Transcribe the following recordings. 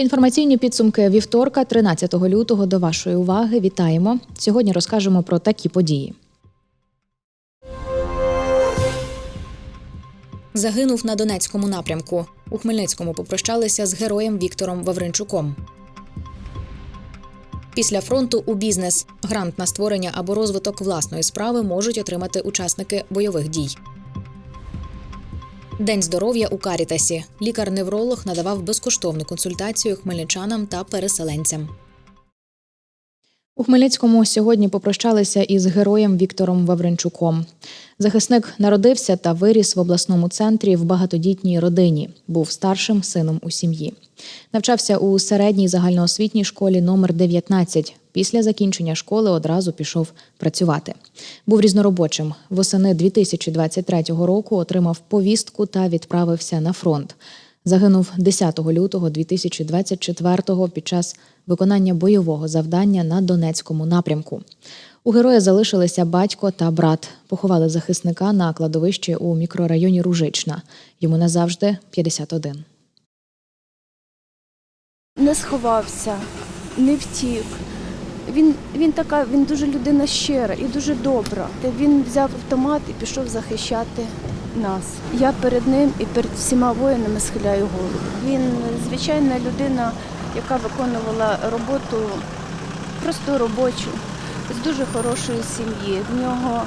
Інформаційні підсумки вівторка, 13 лютого. До вашої уваги вітаємо. Сьогодні розкажемо про такі події. Загинув на Донецькому напрямку. У Хмельницькому попрощалися з героєм Віктором Вавринчуком. Після фронту у бізнес грант на створення або розвиток власної справи можуть отримати учасники бойових дій. День здоров'я у Карітасі. Лікар-невролог надавав безкоштовну консультацію хмельничанам та переселенцям. У Хмельницькому сьогодні попрощалися із героєм Віктором Вавренчуком. Захисник народився та виріс в обласному центрі в багатодітній родині. Був старшим сином у сім'ї. Навчався у середній загальноосвітній школі номер 19. Після закінчення школи одразу пішов працювати. Був різноробочим. Восени 2023 року отримав повістку та відправився на фронт. Загинув 10 лютого 2024-го під час виконання бойового завдання на Донецькому напрямку. У героя залишилися батько та брат. Поховали захисника на кладовищі у мікрорайоні Ружична. Йому назавжди 51. не сховався, не втік. Він, він така, він дуже людина щира і дуже добра. Він взяв автомат і пішов захищати нас. Я перед ним і перед всіма воїнами схиляю голову. Він звичайна людина, яка виконувала роботу просто робочу, з дуже хорошої сім'ї. В нього,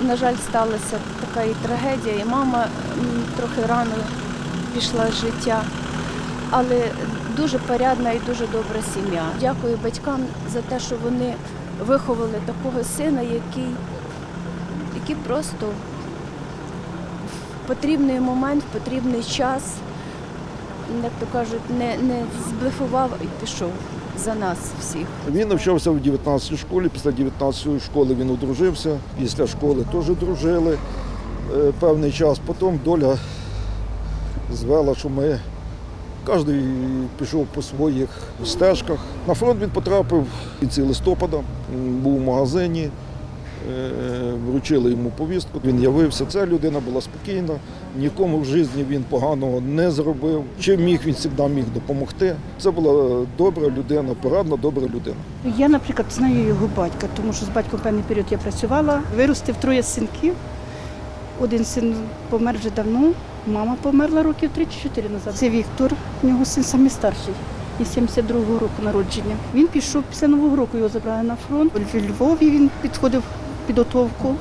на жаль, сталася така і трагедія, і мама трохи рано пішла з життя але дуже порядна і дуже добра сім'я. Дякую батькам за те, що вони виховали такого сина, який, який просто потрібний момент, потрібний час, як то кажуть, не, не зблефував і пішов за нас всіх. Він навчався в 19 школі. Після 19 школи він одружився. Після школи теж дружили е, певний час. Потім доля звела, що ми кожен пішов по своїх стежках. На фронт він потрапив в кінці листопада, був в магазині. Е, Вручили йому повістку, він явився. Ця людина була спокійна, нікому в житті він поганого не зробив. Чим міг, він завжди міг допомогти. Це була добра людина, порадна, добра людина. Я, наприклад, знаю його батька, тому що з батьком певний період я працювала, виростив троє синків. Один син помер вже давно, мама померла років 3-4 назад. Це Віктор, у нього син самий старший, із 72-го року народження. Він пішов після Нового року, його забрали на фронт. В Львові він підходив підготовку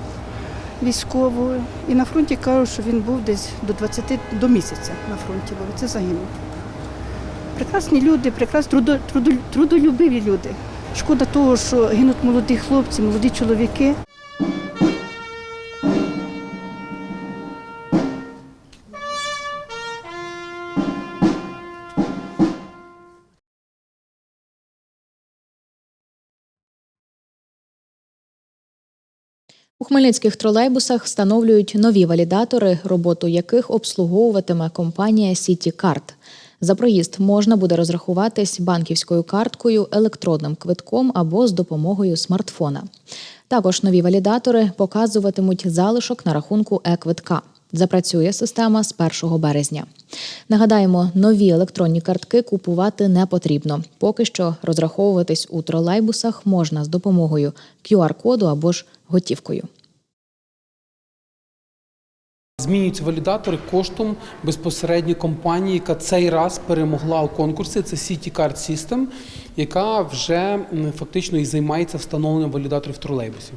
військову. І на фронті кажуть, що він був десь до 20 до місяця на фронті, бо це загинув. Прекрасні люди, прекрасні трудо, трудо, трудолюбиві люди. Шкода того, що гинуть молоді хлопці, молоді чоловіки. У хмельницьких тролейбусах встановлюють нові валідатори, роботу яких обслуговуватиме компанія «Сітікарт». За проїзд можна буде розрахуватись банківською карткою, електронним квитком або з допомогою смартфона. Також нові валідатори показуватимуть залишок на рахунку е-квитка. Запрацює система з 1 березня. Нагадаємо, нові електронні картки купувати не потрібно. Поки що розраховуватись у тролейбусах можна з допомогою QR-коду або ж готівкою. Змінюються валідатори коштом безпосередньо компанії, яка цей раз перемогла у конкурсі. Це City Card System, яка вже фактично і займається встановленням валідаторів тролейбусів.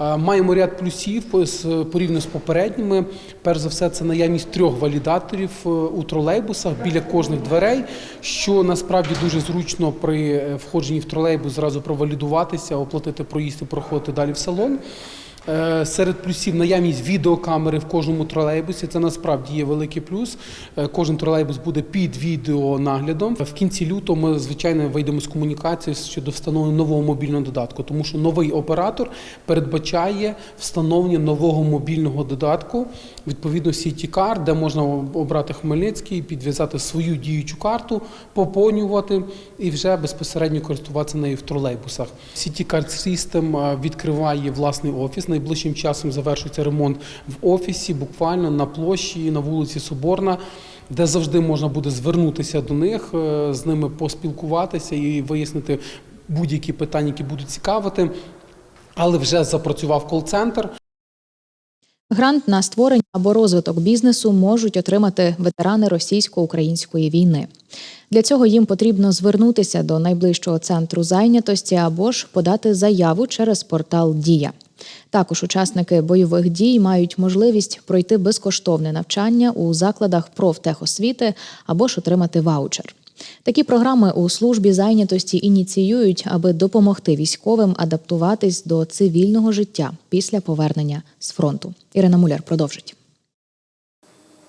Е, Маємо ряд плюсів з- порівняно з попередніми. Перш за все, це наявність трьох валідаторів е, у тролейбусах біля кожних дверей, що насправді дуже зручно при е, входженні в тролейбус зразу провалідуватися, оплатити проїзд і проходити далі в салон. Е, Серед плюсів наявність відеокамери в кожному тролейбусі. Це насправді є великий плюс. Е, Кожен тролейбус буде під відеонаглядом. В кінці лютого ми звичайно вийдемо з комунікації щодо встановлення нового мобільного додатку, тому що новий оператор передбачає встановлення нового мобільного додатку відповідно сіті кар, де можна обрати Хмельницький, підв'язати свою діючу карту, поповнювати і вже безпосередньо користуватися нею в тролейбусах. Card System е, відкриває власний офіс. Найближчим часом завершується ремонт в офісі, буквально на площі на вулиці Соборна. Де завжди можна буде звернутися до них, е, з ними поспілкуватися і вияснити будь-які питання, які будуть цікавити. Але вже запрацював кол-центр. Грант на створення або розвиток бізнесу можуть отримати ветерани російсько-української війни. Для цього їм потрібно звернутися до найближчого центру зайнятості або ж подати заяву через портал Дія. Також учасники бойових дій мають можливість пройти безкоштовне навчання у закладах профтехосвіти або ж отримати ваучер. Такі програми у службі зайнятості ініціюють, аби допомогти військовим адаптуватись до цивільного життя після повернення з фронту. Ірина Муляр продовжить.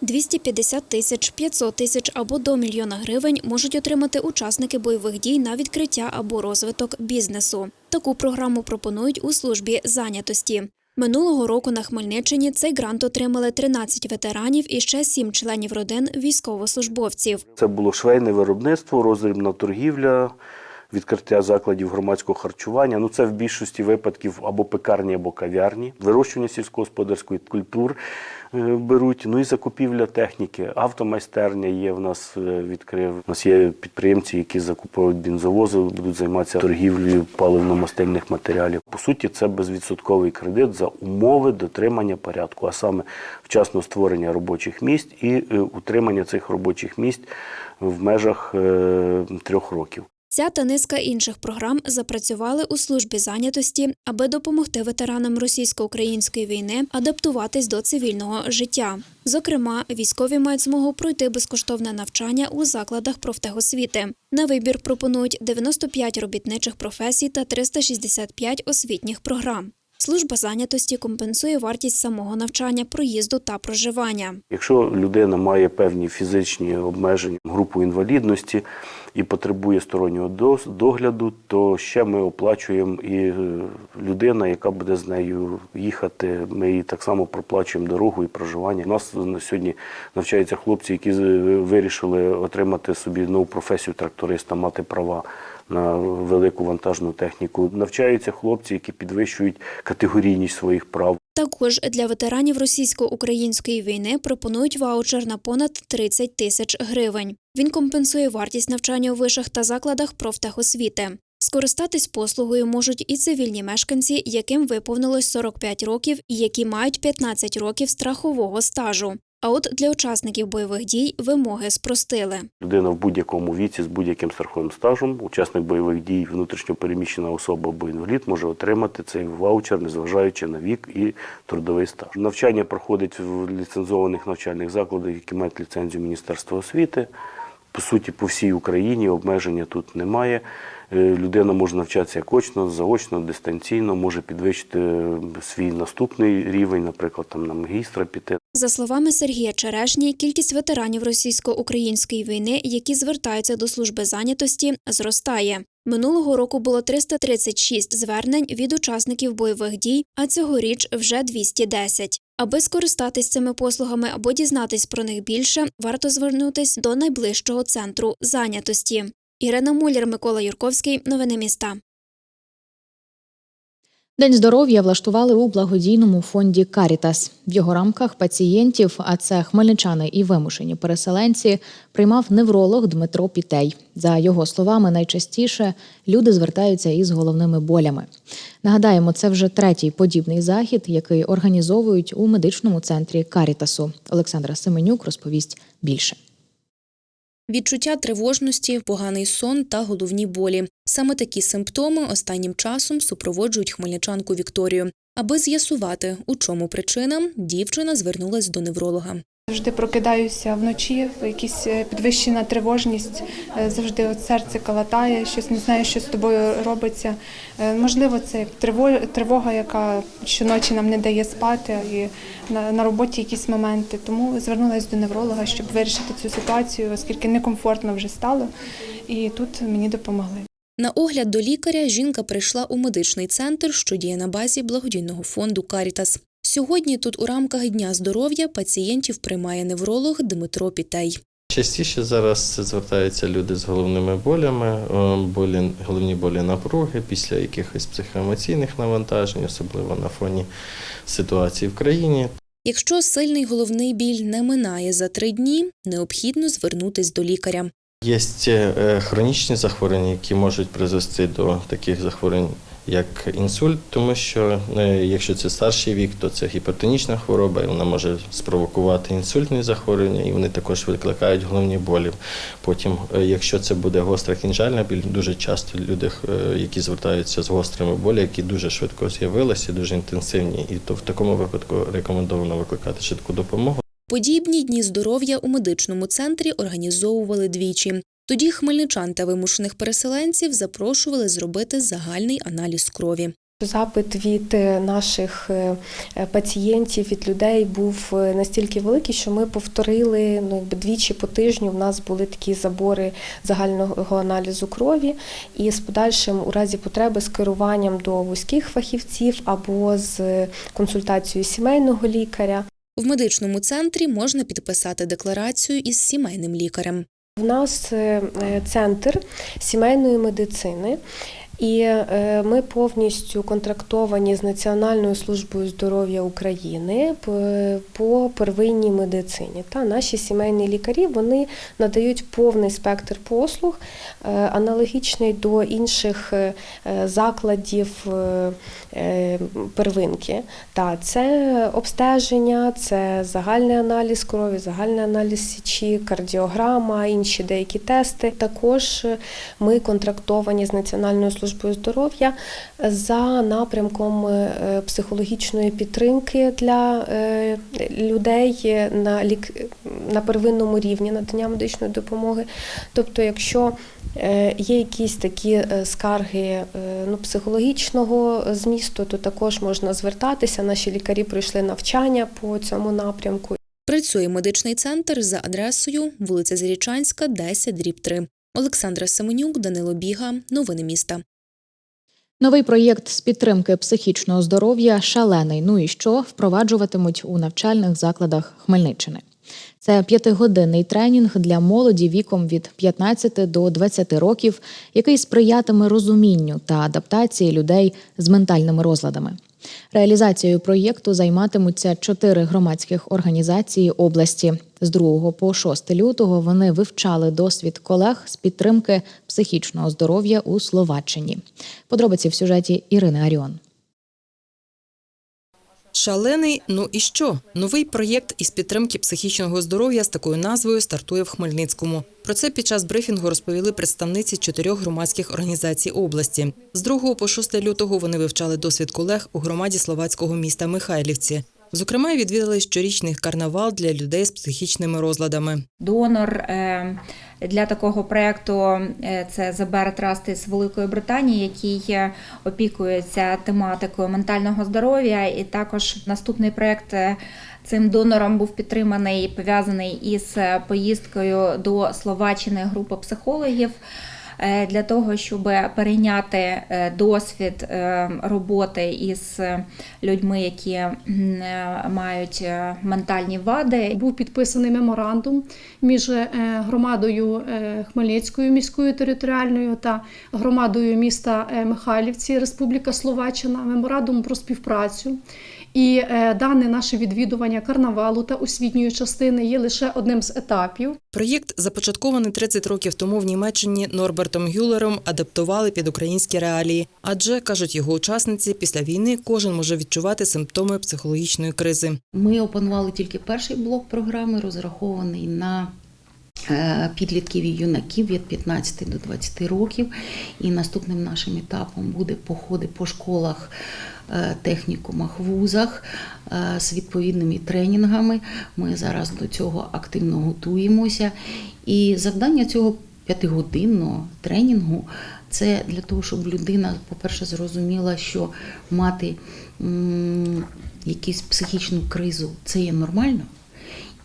250 тисяч, 500 тисяч або до мільйона гривень можуть отримати учасники бойових дій на відкриття або розвиток бізнесу. Таку програму пропонують у службі зайнятості. Минулого року на Хмельниччині цей грант отримали 13 ветеранів і ще 7 членів родин військовослужбовців. Це було швейне виробництво, роздрібна торгівля, відкриття закладів громадського харчування. Ну це в більшості випадків або пекарні, або кав'ярні, вирощування сільськогосподарської культур е, беруть. Ну і закупівля техніки. Автомайстерня є в нас е, відкрив. У нас є підприємці, які закуповують бензовози, будуть займатися торгівлею паливно-мастильних матеріалів. По суті, це безвідсотковий кредит за умови дотримання порядку, а саме вчасно створення робочих місць і е, утримання цих робочих місць в межах е, трьох років. Ця та низка інших програм запрацювали у службі зайнятості, аби допомогти ветеранам російсько-української війни адаптуватись до цивільного життя. Зокрема, військові мають змогу пройти безкоштовне навчання у закладах профтехосвіти. На вибір пропонують 95 робітничих професій та 365 освітніх програм. Служба зайнятості компенсує вартість самого навчання, проїзду та проживання. Якщо людина має певні фізичні обмеження, групу інвалідності і потребує стороннього догляду, то ще ми оплачуємо і е, людина, яка буде з нею їхати. Ми їй так само проплачуємо дорогу і проживання. У нас на сьогодні навчаються хлопці, які з- вирішили отримати собі нову професію тракториста, мати права. На велику вантажну техніку навчаються хлопці, які підвищують категорійність своїх прав. Також для ветеранів російсько-української війни пропонують ваучер на понад 30 тисяч гривень. Він компенсує вартість навчання у вишах та закладах профтехосвіти. Скористатись послугою можуть і цивільні мешканці, яким виповнилось 45 років і які мають 15 років страхового стажу. А от для учасників бойових дій вимоги спростили. Людина в будь-якому віці з будь-яким страховим стажем, учасник бойових дій, внутрішньо переміщена особа або інвалід може отримати цей ваучер, незважаючи на вік і трудовий стаж. Навчання проходить в ліцензованих навчальних закладах, які мають ліцензію Міністерства освіти. По суті, по всій Україні обмеження тут немає. Е, Людина може навчатися як очно, заочно, дистанційно, може підвищити е, свій наступний рівень, наприклад, там на магістра піти. За словами Сергія Черешні, кількість ветеранів російсько-української війни, які звертаються до служби зайнятості, зростає. Минулого року було 336 звернень від учасників бойових дій, а цьогоріч вже 210. Аби скористатись цими послугами або дізнатись про них більше, варто звернутись до найближчого центру зайнятості. Ірина Муляр, Микола Юрковський. Новини міста. День здоров'я влаштували у благодійному фонді Карітас. В його рамках пацієнтів, а це хмельничани і вимушені переселенці, приймав невролог Дмитро Пітей. За його словами, найчастіше люди звертаються із головними болями. Нагадаємо, це вже третій подібний захід, який організовують у медичному центрі Карітасу. Олександра Семенюк розповість більше. Відчуття тривожності, поганий сон та головні болі. Саме такі симптоми останнім часом супроводжують хмельничанку Вікторію. Аби з'ясувати, у чому причина, дівчина звернулась до невролога. Завжди прокидаюся вночі, якась е, підвищена тривожність, е, завжди от серце калатає, щось не знаю, що з тобою робиться. Е, Можливо, це тривога, яка щоночі нам не дає спати, і на роботі якісь моменти. Тому звернулася до невролога, щоб вирішити цю ситуацію, оскільки некомфортно вже стало, і тут мені допомогли. На огляд до лікаря жінка прийшла у медичний центр, що діє на базі благодійного фонду Карітас. Сьогодні тут у рамках Дня здоров'я пацієнтів приймає невролог Дмитро Пітей. Частіше зараз звертаються люди з головними болями, е, болі, головні болі напруги після якихось психоемоційних навантажень, особливо на фоні ситуації в країні. Якщо сильний головний біль не минає за три дні, необхідно звернутись до лікаря. Є е, хронічні захворювання, які можуть призвести до таких захворювань, як інсульт, тому що е, якщо це старший вік, то це гіпертонічна хвороба, і вона може спровокувати інсультні захворювання, і вони також викликають головні болі. Потім, е, якщо це буде гостра кінжальна біль, дуже часто люди, е, які звертаються з гострими болями, які дуже швидко з'явилися, дуже інтенсивні, і то в такому випадку рекомендовано викликати швидку допомогу. Подібні дні здоров'я у медичному центрі організовували двічі. Тоді хмельничан та вимушених переселенців запрошували зробити загальний аналіз крові. Запит від е, наших е, е, пацієнтів, від людей був настільки великий, що ми повторили ну, якби двічі по тижню. У нас були такі забори загального аналізу крові, і з подальшим, у разі потреби, з керуванням до вузьких фахівців або з консультацією сімейного лікаря. В медичному центрі можна підписати декларацію із сімейним лікарем. У нас е, е, центр сімейної медицини. І е, ми повністю контрактовані з Національною службою здоров'я України по первинній медицині. Та наші сімейні лікарі вони надають повний спектр послуг, е, аналогічний до інших е, закладів первинки. Та це обстеження, це загальний аналіз крові, загальний аналіз січі, кардіограма, інші деякі тести. Також ми контрактовані з Національною службою здоров'я за напрямком е, психологічної підтримки для е, людей на лік... на первинному рівні надання медичної допомоги. Тобто, якщо е, є якісь такі скарги ну, психологічного змісту, то також можна звертатися. Наші лікарі пройшли навчання по цьому напрямку. Працює медичний центр за адресою вулиця Зарічанська, 10, дріб 3. Олександра Семенюк, Данило Біга. Новини міста. Новий проєкт з підтримки психічного здоров'я шалений. Ну і що впроваджуватимуть у навчальних закладах Хмельниччини. Це п'ятигодинний тренінг для молоді віком від 15 до 20 років, який сприятиме розумінню та адаптації людей з ментальними розладами. Реалізацією проєкту займатимуться чотири громадських організації області. З 2 по 6 лютого вони вивчали досвід колег з підтримки психічного здоров'я у Словаччині. Подробиці в сюжеті Ірини Аріон. Шалений, ну і що? Новий проєкт із підтримки психічного здоров'я з такою назвою стартує в Хмельницькому. Про це під час брифінгу розповіли представниці чотирьох громадських організацій області. З 2 по 6 лютого вони вивчали досвід колег у громаді словацького міста Михайлівці. Зокрема, відвідали щорічний карнавал для людей з психічними розладами. Донор е, для такого проєкту е, це Bear Trust із Великої Британії, який е, опікується тематикою ментального здоров'я. І також наступний проєкт е, цим донором був підтриманий пов'язаний із поїздкою до Словаччини групи психологів. Е, Для того щоб перейняти е, досвід е, роботи із людьми, які мають ментальні вади, Був підписаний меморандум між громадою Хмельницькою міською територіальною та громадою міста Михайлівці, Республіка Словаччина. Меморандум про співпрацю. І е, дане наше відвідування карнавалу та освітньої частини є лише одним з етапів. Проєкт, започаткований 30 років тому в Німеччині Норбертом Гюлером, адаптували під українські реалії. Адже кажуть його учасниці, після війни кожен може відчувати симптоми психологічної кризи. Ми опанували тільки перший блок програми, розрахований на е, підлітків і юнаків від 15 до 20 років. І наступним нашим етапом буде походи по школах, технікумах, вузах е, з відповідними тренінгами. Ми зараз до цього активно готуємося. І завдання цього п'ятигодинного тренінгу це для того, щоб людина, по-перше, зрозуміла, що мати якусь психічну кризу це є нормально,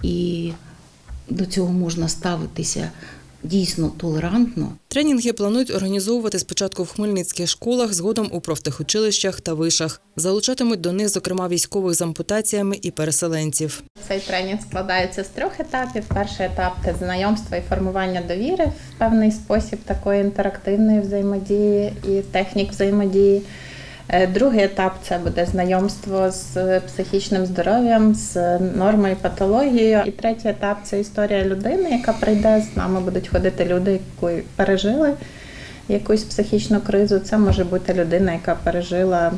і до цього можна ставитися дійсно толерантно. Тренінги планують організовувати спочатку в хмельницьких школах, згодом у профтехучилищах та вишах. Залучатимуть до них, зокрема, військових з ампутаціями і переселенців. Цей тренінг складається з трьох етапів. Перший етап це знайомство і формування довіри в певний спосіб такої інтерактивної взаємодії і технік взаємодії. Е, Другий етап це буде знайомство з психічним здоров'ям, з нормою патологією. І третій етап це історія людини, яка прийде з нами. Будуть ходити люди, які пережили якусь психічну кризу. Це може бути людина, яка пережила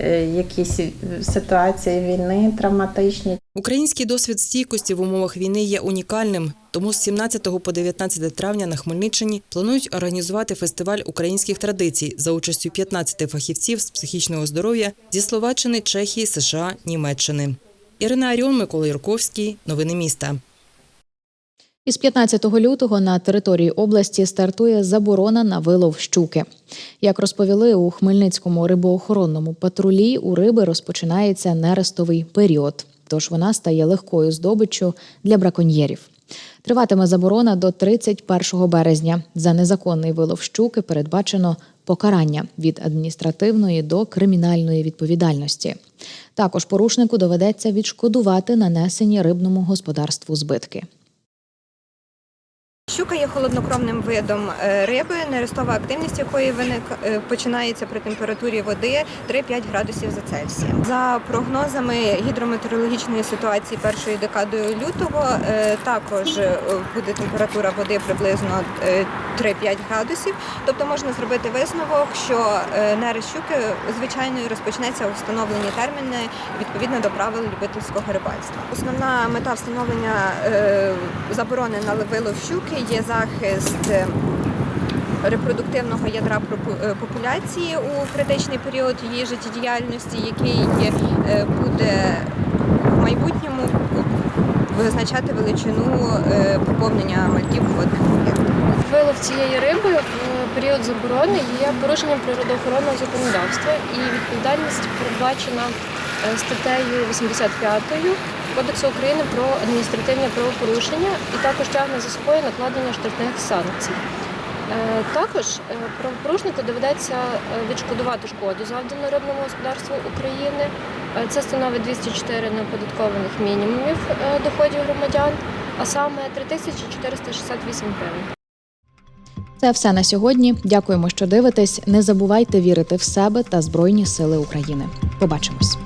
е, якісь ситуації війни травматичні. Український досвід стійкості в умовах війни є унікальним. Тому з 17 по 19 травня на Хмельниччині планують організувати фестиваль українських традицій за участю 15 фахівців з психічного здоров'я зі Словаччини, Чехії, США, Німеччини. Ірина Аріон, Микола Юрковський. Новини міста. Із 15 лютого на території області стартує заборона на вилов щуки. Як розповіли у Хмельницькому рибоохоронному патрулі, у риби розпочинається нерестовий період, тож вона стає легкою здобиччю для браконьєрів. Триватиме заборона до 31 березня. За незаконний вилов щуки передбачено покарання від адміністративної до кримінальної відповідальності. Також порушнику доведеться відшкодувати нанесені рибному господарству збитки. Щука є холоднокровним видом е, риби, нерестова активність якої виник е, починається при температурі води 3-5 градусів за Цельсієм. За прогнозами гідрометеорологічної ситуації першої декадою лютого, е, також буде температура води приблизно е, 3-5 градусів. Тобто можна зробити висновок, що нерест щуки звичайно розпочнеться у встановлені терміни відповідно до правил любительського рибальства. Основна мета встановлення заборони на вилов щуки є захист е, репродуктивного ядра е, популяції у критичний період її життєдіяльності, який е, буде в майбутньому визначати величину поповнення мальків водних. Вилов цієї риби в період заборони є порушенням природоохоронного законодавства і відповідальність передбачена статтею 85 Кодексу України про адміністративне правопорушення і також тягне за собою накладення штрафних санкцій. Е, Також е, правопорушнику доведеться е, відшкодувати шкоду, завдану рибному господарству України. Це становить 204 неоподаткованих мінімумів доходів громадян, а саме 3468 гривень. Це все на сьогодні. Дякуємо, що дивитесь. Не забувайте вірити в себе та Збройні Сили України. Побачимось.